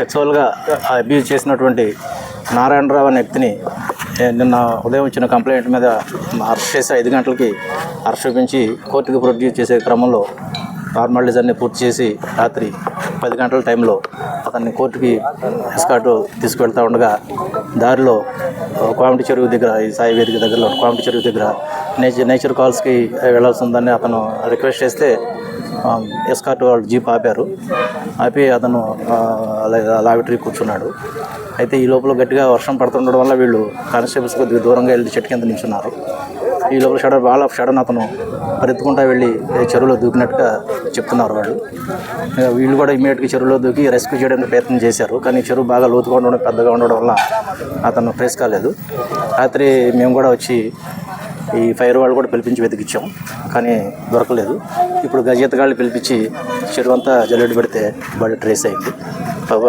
సెక్సువల్గా abuse చేసినటువంటి నారాయణరావు అనే వ్యక్తిని నిన్న ఉదయం వచ్చిన కంప్లైంట్ మీద అరెస్ట్ చేసి ఐదు గంటలకి అరెస్ట్ చూపించి కోర్టుకి ప్రొడ్యూస్ చేసే క్రమంలో ఫార్మాలిటీస్ అన్ని పూర్తి చేసి రాత్రి పది గంటల టైంలో అతన్ని కోర్టుకి ఎస్కాటు తీసుకువెళ్తా ఉండగా దారిలో కోమటి చెరువు దగ్గర ఈ సాయి వేదిక దగ్గరలో కోమటి చెరువు దగ్గర నేచర్ నేచర్ కాల్స్కి వెళ్ళాల్సి ఉందని అతను రిక్వెస్ట్ చేస్తే ఎస్కాట్ వాళ్ళు జీప్ ఆపారు. ఆపి అతను ఆ, కూర్చున్నాడు. అయితే ఈ లోపల గట్టిగా వర్షం పడుతుండడం వల్ల వీళ్ళు కానిస్టేబుల్స్ కొద్దిగా దూరంగా వెళ్ళి చెట్టు కింద నిల్చున్నారు. ఈ లోపల షడర్ వాళ్ళ ఆఫ్ షడన్ అతను పరిగెత్తుకుంటా వెళ్ళి చెరువులో దూకినట్టుగా చెప్తున్నారు వాళ్ళు. వీళ్ళు కూడా ఇమీడియట్గా చెరువులో దూకి రెస్క్యూ చేయడానికి ప్రయత్నం చేశారు. కానీ చెరువు బాగా లోతుగా ఉండడం పెద్దగా ఉండడం వల్ల అతను ట్రేస్ కాలేదు. రాత్రి మేము కూడా వచ్చి ఈ ఫైర్ వాళ్ళు కూడా పిలిపించి వెతికిచ్చాం కానీ దొరకలేదు. ఇప్పుడు గజేతగాళ్ళు పిలిపించి చెరువు అంతా జల్లెడ పెడితే బాడీ ట్రేస్ అయింది.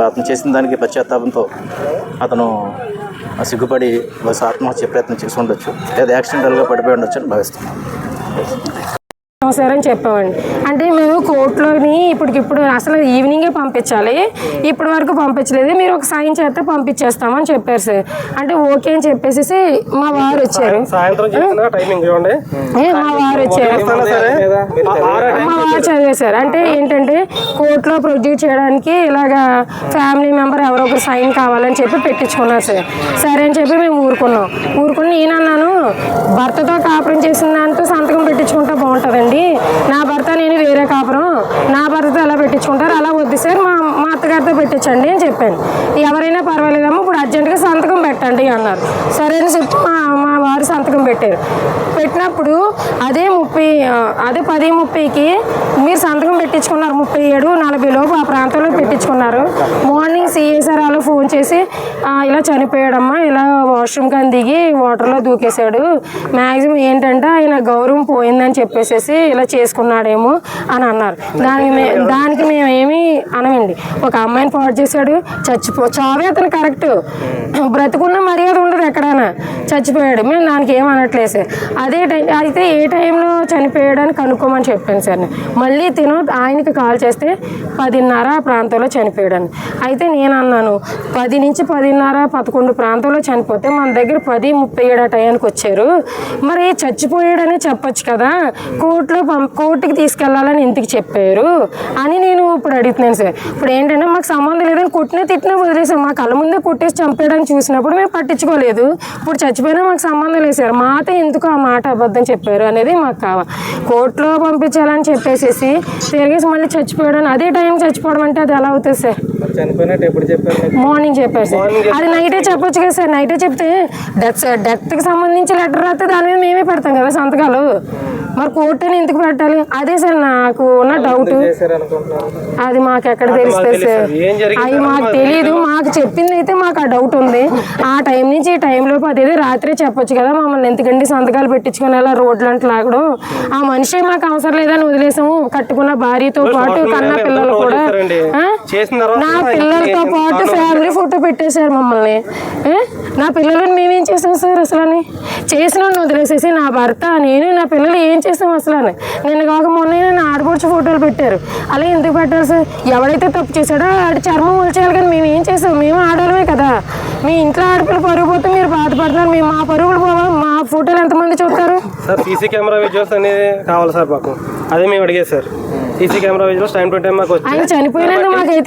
అతను చేసిన దానికి పశ్చాత్తాపంతో అతను సిగ్గుపడి బస్ ఆత్మహత్య ప్రయత్నం చేసి ఉండొచ్చు. లేదా యాక్సిడెంటల్గా పడిపోయి ఉండొచ్చు అని భావిస్తున్నాను సార్ అని చెప్పామండి. అంటే మేము కోర్టులోని ఇప్పటికిప్పుడు అసలు ఈవినింగే పంపించాలి. ఇప్పటి వరకు పంపించలేదు. మీరు ఒక సైన్ చేస్తే పంపించేస్తామని చెప్పారు సార్. అంటే ఓకే అని చెప్పేసి మా వారు వచ్చారు. సాయంత్రం చెప్పిన టైమింగ్ చూడండి ఏ, మా వారు వచ్చారు. సరే మా వారు చదివేశారు అంటే ఏంటంటే కోర్టులో ప్రొడ్యూస్ చేయడానికి ఇలాగా ఫ్యామిలీ మెంబర్ ఎవరో ఒకరు సైన్ కావాలని చెప్పి పెట్టించుకున్నారు సార్. సరే అని చెప్పి మేము ఊరుకున్నాం. ఊరుకుని నేను అన్నాను భర్తతో కాపురం చేసిన దాంతో సంతకం పెట్టించుకుంటే బాగుంటుందండి నా భర్త నేను వేరే కాపురం నా భర్తతో ఎలా పెట్టించుకుంటారు. అలా వద్దు సార్ మా మా అత్తగారితో పెట్టించండి అని చెప్పాను. ఎవరైనా పర్వాలేదమ్మా ఇప్పుడు అర్జెంటుగా సంతకం పెట్టండి అన్నారు. సరే అని చెప్పి మా మా వారు సంతకం పెట్టారు. పెట్టినప్పుడు అదే ముప్పై అదే పది ముప్పైకి మీరు సంతకం పెట్టించుకున్నారు ముప్పై ఏడు నలభై లోపు ఆ ప్రాంతంలో పెట్టించుకున్నారు. మార్నింగ్ సిఎస్ఆర్ వాళ్ళు ఫోన్ చేసి ఇలా చనిపోయాడమ్మా ఇలా వాష్రూమ్ కానీ దిగి వాటర్లో దూకేశాడు. మ్యాక్సిమం ఏంటంటే ఆయన గౌరవం పోయిందని చెప్పేసేసి ఇలా చేసుకున్నాడేమో అని అన్నారు. దానికి మే దానికి మేమేమి అనమండి. ఒక అమ్మాయిని పాడు చేశాడు చచ్చిపో చావే అతను కరెక్ట్ బ్రతుకున్న మర్యాద ఉండదు ఎక్కడైనా. చచ్చిపోయాడు. మేము దానికి ఏం అనట్లేదు సార్. అదే టైం అయితే ఏ టైంలో చనిపోయాడని కనుక్కోమని చెప్పాను సార్. నేను. మళ్ళీ తిను ఆయనకి కాల్ చేస్తే పదిన్నర ఆ ప్రాంతంలో చనిపోయాడని. అయితే నేను అన్నాను పది నుంచి పదిన్నర పదకొండు ప్రాంతంలో చనిపోతే మన దగ్గర పది ముప్పై ఏడు ఆ టయానికి వచ్చారు. మరి చచ్చిపోయాడని చెప్పొచ్చు కదా. కోర్టులో కోర్టుకి తీసుకెళ్ళాలని ఇంటికి చెప్పారు? అని నేను ఇప్పుడు అడుగుతున్నాను సార్. ఇప్పుడు ఏంటంటే మాకు సంబంధం లేదని కొట్టినా తిట్టినా వదిలేసాం మా కళ్ళ ముందే కొట్టేసి చంపేయడానికి చూసినప్పుడు మేము పట్టించుకోలేదు. ఇప్పుడు చచ్చిపోయినా మాకు సంబంధం లేదు సార్. మాత ఎందుకు ఆ మాట అబద్ధం చెప్పారు అనేది మాకు కావాలి. కోర్టులో పంపించాలని చెప్పేసేసి తిరిగేసి మళ్ళీ చచ్చిపోయాడని అదే టైం చచ్చిపోవడం అంటే అది ఎలా అవుతుంది సార్? మరి మార్నింగ్ చెప్పారు సార్ అది నైటే చెప్పొచ్చు కదా సార్. నైటే చెప్తే డెత్ డెత్కి సంబంధించి లెటర్ రాస్తే దాని మీద మేమే పెడతాం కదా సంతకాలు. మరి కోర్టుని ఎందుకు పెట్టాలి? అదే సార్ నాకు ఉన్న డౌట్ అది మాకు ఎక్కడ తెలుస్తుంది సార్. సార్. ఏం జరిగిందో అవి మాకు తెలియదు మాకు చెప్పింది అయితే మాకు ఆ డౌట్ ఉంది. ఆ టైం నుంచి ఈ టైంలోపు అదేదో రాత్రే చెప్పొచ్చు కదా మమ్మల్ని. ఎందుకండి సంతకాలు పెట్టించుకొని అలా రోడ్లు అంటే లాగడం. ఆ మనిషి మాకు అవసరం లేదని వదిలేసాము. కట్టుకున్న భార్యతో పాటు కన్న పిల్లలు కూడా. నా పిల్లలతో పాటు ఫ్యామిలీ ఫోటో పెట్టేశారు మమ్మల్ని. ఏ? నా పిల్లలను మేమేం చేసాం సార్ అసలు అని చేసిన వదిలేసేసి నా భర్త నేను నా పిల్లలు ఏం చేసాం అసలు అని. నిన్న కాక మొన్న నా ఆడపడుచు ఫోటోలు పెట్టారు. అలా ఎందుకు పెట్టారు సార్? ఎవడైతే తప్పు చేశాడో ఆడి చర్మం ఉంచాలి కానీ మేము ఏం చేసాం? మేము ఆడవాళ్ళమే కదా. మీ ఇంట్లో ఆడపిల్ల పరుగు పోతే మీరు బాధపడుతున్నారు మేము మా పరుగులు పోవా మా ఫోటోలు ఎంతమంది చూస్తారు? సార్ సీసీ కెమెరా విజువల్స్ అనేది కావాలి సార్ మాకు. అదే మేము అడిగేది sir. CC camera visuals time to time మాకు ఆయన చనిపోయినందుకు మాకైతే